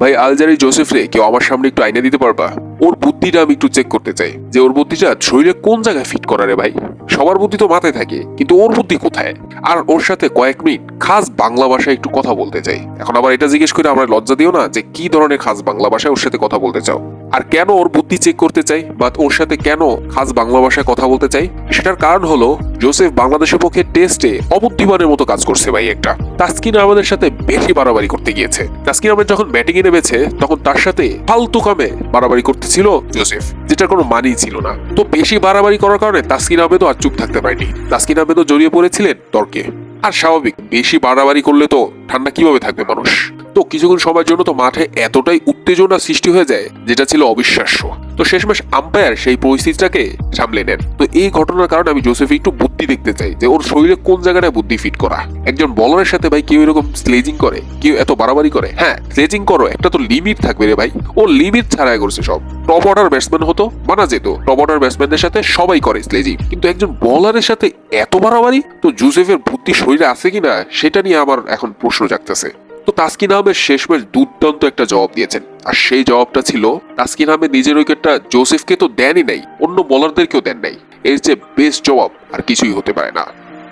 ভাই Alzarri Joseph রে কেউ আমার সামনে একটু আইনে দিতে পারবা? ওর বুদ্ধিটা আমি একটু চেক করতে চাই। যে ওর বুদ্ধিটা শরীরে কোন জায়গায় ফিট করা রে ভাই? সবার বুদ্ধি তো মাথায় থাকে, কিন্তু ওর বুদ্ধি কোথায়? আর ওর সাথে কয়েক মিনিট খাস বাংলা ভাষায় একটু কথা বলতে চাই। এখন আবার এটা জিজ্ঞেস করে আমরা লজ্জা দিও না যে কি ধরনের খাস বাংলা ভাষায় ওর সাথে কথা বলতে চাও। আর কেন ওর বুদ্ধি চেক করতে চাই বা ওর সাথে কেন খাস বাংলা ভাষায় কথা বলতে চাই? সেটার কারণ হলো জোসেফ বাংলাদেশের পক্ষে টেস্টে অবুদ্ধিমানের মতো কাজ করছে ভাই একটা। তাস্কিন আমাদের সাথে বেশি বাড়াবাড়ি করতে গিয়েছে। তাস্কিন আহমেদ যখন ব্যাটিং এ নেমেছে, তখন তার সাথে ফালতু কামে বাড়াবাড়ি করতেছিল জোসেফ যেটার কোনো মানেই ছিল না। তো বেশি বাড়াবাড়ি করার কারণে তাস্কিন আহমেদও আর চুপ থাকতে পারেনি। তাস্কিন আহমেদও জড়িয়ে পড়েছিলেন তর্কে। আর স্বাভাবিক, বেশি বাড়াবাড়ি করলে তো ঠান্ডা কীভাবে থাকবে মানুষ? তো কিছুক্ষণ সময়ের জন্য তো মাঠে এতটাই উত্তেজনা সৃষ্টি হয়ে যায়, যেটা ছিল অবিশ্বাস্য। তো শেষমেশ আম্পায়ার সেই পরিস্থিতিটাকে সামলে নেন। তো এই ঘটনার কারণে আমি জোসেফ একটু বুদ্ধি দেখতে চাই, যে ওর শরীরে কোন জায়গাটায় বুদ্ধি ফিট করা? একজন বলারের সাথে ভাই কেউ এরকম স্লেজিং করে, কেউ এত বাড়াবাড়ি করে? হ্যাঁ স্লেজিং করো, একটা তো লিমিট থাকবে রে ভাই। ও লিমিট ছাড়াই করছে সব। টপ অর্ডার ব্যাটসম্যান হতো, মানা যেত। টপ অর্ডার ব্যাটসম্যানদের সাথে সবাই করে স্লেজিং কিন্তু একজন বলারের সাথে এত বাড়াবাড়ি? তো জোসেফের বুদ্ধি শরীরে আছে কিনা, সেটা নিয়ে আমার এখন প্রশ্ন জাগতেছে। তো তাসকিন আহমেদ শেষমেশ দুর্দান্ত একটা জবাব দিয়েছেন। আর সেই জবাবটা ছিল, তাসকিন আহমেদ নিজের উইকেটটা জোসেফকে তো দেনই নাই, অন্য বোলারদেরকেও দেন নাই। এর যে বেস্ট জবাব আর কিছুই হতে পারে না।